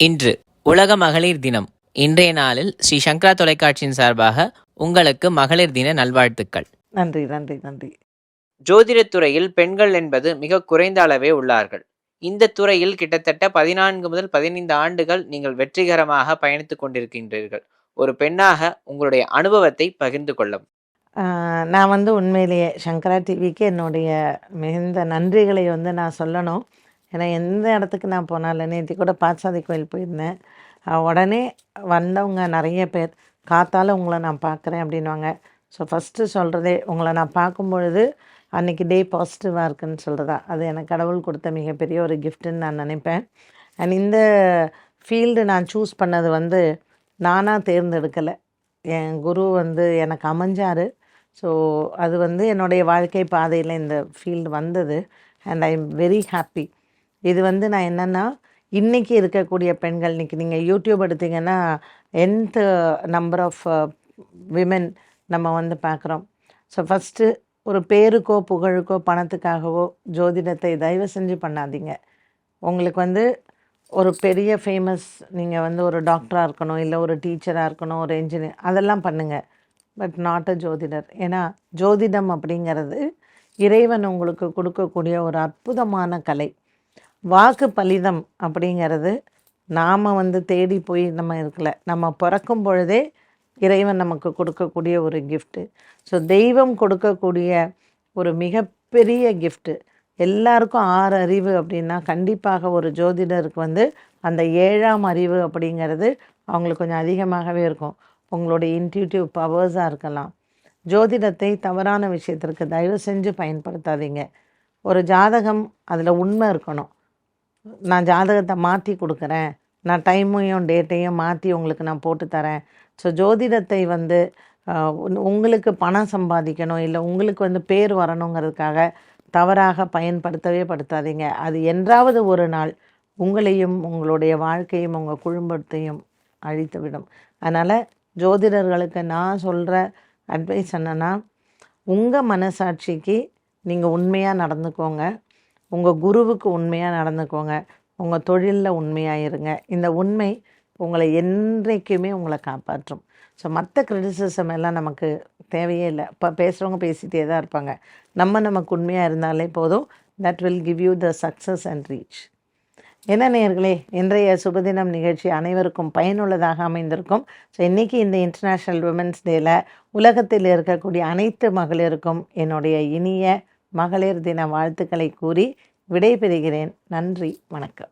இன்று உலக மகளிர் தினம். இன்றைய நாளில் ஸ்ரீ சங்கரா தொலைக்காட்சியின் சார்பாக உங்களுக்கு மகளிர் தின நல்வாழ்த்துக்கள். நன்றி நன்றி நன்றி. ஜோதிடத் துறையில் பெண்கள் என்பது மிக குறைந்த அளவே உள்ளார்கள். இந்த துறையில் கிட்டத்தட்ட பதினான்கு முதல் பதினைந்து ஆண்டுகள் நீங்கள் வெற்றிகரமாக பயணித்துக் கொண்டிருக்கின்றீர்கள். ஒரு பெண்ணாக உங்களுடைய அனுபவத்தை பகிர்ந்து கொள்ளவும். ஆஹ் நான் வந்து உண்மையிலேயே சங்கரா டிவிக்கு என்னுடைய மிகுந்த நன்றிகளை வந்து நான் சொல்லணும். ஏன்னா எந்த இடத்துக்கு நான் போனாலும் நேற்று கூட பாட்சாதி கோயில் போயிருந்தேன். உடனே வந்தவங்க நிறைய பேர் காத்தால் உங்களை நான் பார்க்குறேன் அப்படின்வாங்க ஸோ ஃபஸ்ட்டு சொல்கிறதே உங்களை நான் பார்க்கும் பொழுது அன்றைக்கி டே பாசிட்டிவாக இருக்குன்னு சொல்கிறதா அது எனக்கு கடவுள் கொடுத்த மிகப்பெரிய ஒரு கிஃப்ட்டுன்னு நான் நினைப்பேன். அண்ட் இந்த ஃபீல்டு நான் சூஸ் பண்ணது வந்து நானாக தேர்ந்தெடுக்கலை. என் குரு வந்து எனக்கு அமைஞ்சார். ஸோ அது வந்து என்னுடைய வாழ்க்கை பாதையில் இந்த ஃபீல்டு வந்தது. And I am very happy இது வந்து நான் என்னென்னா இன்றைக்கி இருக்கக்கூடிய பெண்கள் இன்றைக்கி நீங்கள் யூடியூப் எடுத்தீங்கன்னா எந்த நம்பர் ஆஃப் விமென் நம்ம வந்து பார்க்குறோம். ஸோ ஃபஸ்ட்டு ஒரு பேருக்கோ புகழுக்கோ பணத்துக்காகவோ ஜோதிடத்தை தயவு செஞ்சு பண்ணாதீங்க. உங்களுக்கு வந்து ஒரு பெரிய ஃபேமஸ் நீங்கள் வந்து ஒரு டாக்டராக இருக்கணும் இல்லை ஒரு டீச்சராக இருக்கணும் ஒரு இன்ஜினியர் அதெல்லாம் பண்ணுங்கள் பட் நாட் அ ஜோதிடர். ஏன்னா ஜோதிடம் அப்படிங்கிறது இறைவன் உங்களுக்கு கொடுக்கக்கூடிய ஒரு அற்புதமான கலை. வாக்கு பலிதம் அப்படிங்கிறது நாம் வந்து தேடி போய் நம்ம இருக்கல நம்ம பிறக்கும் பொழுதே இறைவன் நமக்கு கொடுக்கக்கூடிய ஒரு கிஃப்ட்டு ஸோ தெய்வம் கொடுக்கக்கூடிய ஒரு மிகப்பெரிய கிஃப்ட்டு எல்லாருக்கும் ஆறு அறிவு அப்படின்னா கண்டிப்பாக ஒரு ஜோதிடருக்கு வந்து அந்த ஏழாம் அறிவு அப்படிங்கிறது அவங்களுக்கு கொஞ்சம் அதிகமாகவே இருக்கும். உங்களுடைய இன்ட்யூட்டிவ் பவர்ஸாக இருக்கலாம். ஜோதிடத்தை தவறான விஷயத்திற்கு தயவு செஞ்சு பயன்படுத்தாதீங்க. ஒரு ஜாதகம் அதில் உண்மை இருக்கணும். நான் ஜாதகத்தை மாற்றி கொடுக்குறேன். நான் டைமையும் டேட்டையும் மாற்றி உங்களுக்கு நான் போட்டு தரேன். ஸோ ஜோதிடத்தை வந்து உங்களுக்கு பணம் சம்பாதிக்கணும் இல்லை உங்களுக்கு வந்து பேர் வரணுங்கிறதுக்காக தவறாக பயன்படுத்தவே படுத்தாதீங்க. அது என்றாவது ஒரு நாள் உங்களையும் உங்களுடைய வாழ்க்கையும் உங்கள் குடும்பத்தையும் அழித்துவிடும். அதனால் ஜோதிடர்களுக்கு நான் சொல்கிற அட்வைஸ் என்னென்னா உங்கள் மனசாட்சிக்கு நீங்கள் உண்மையாக நடந்துக்கோங்க. உங்கள் குருவுக்கு உண்மையாக நடந்துக்கோங்க. உங்கள் தொழிலில் உண்மையாக இருங்க. இந்த உண்மை உங்களை என்றைக்குமே உங்களை காப்பாற்றும். ஸோ மற்ற கிரிட்டிசிசம் எல்லாம் நமக்கு தேவையே இல்லை. இப்போ பேசுகிறவங்க பேசிகிட்டே தான் இருப்பாங்க. நம்ம நமக்கு உண்மையாக இருந்தாலே போதும். That will give you the success and reach என்ன நேயர்களே இன்றைய சுபதினம் நிகழ்ச்சி அனைவருக்கும் பயனுள்ளதாக அமைந்திருக்கும். ஸோ இன்றைக்கி இந்த இன்டர்நேஷ்னல் உமன்ஸ் டேயில் உலகத்தில் இருக்கக்கூடிய அனைத்து மகளிருக்கும் என்னுடைய இனிய மகளிர் தின வாழ்த்துக்களை கூறி விடைபெறுகிறேன். நன்றி வணக்கம்.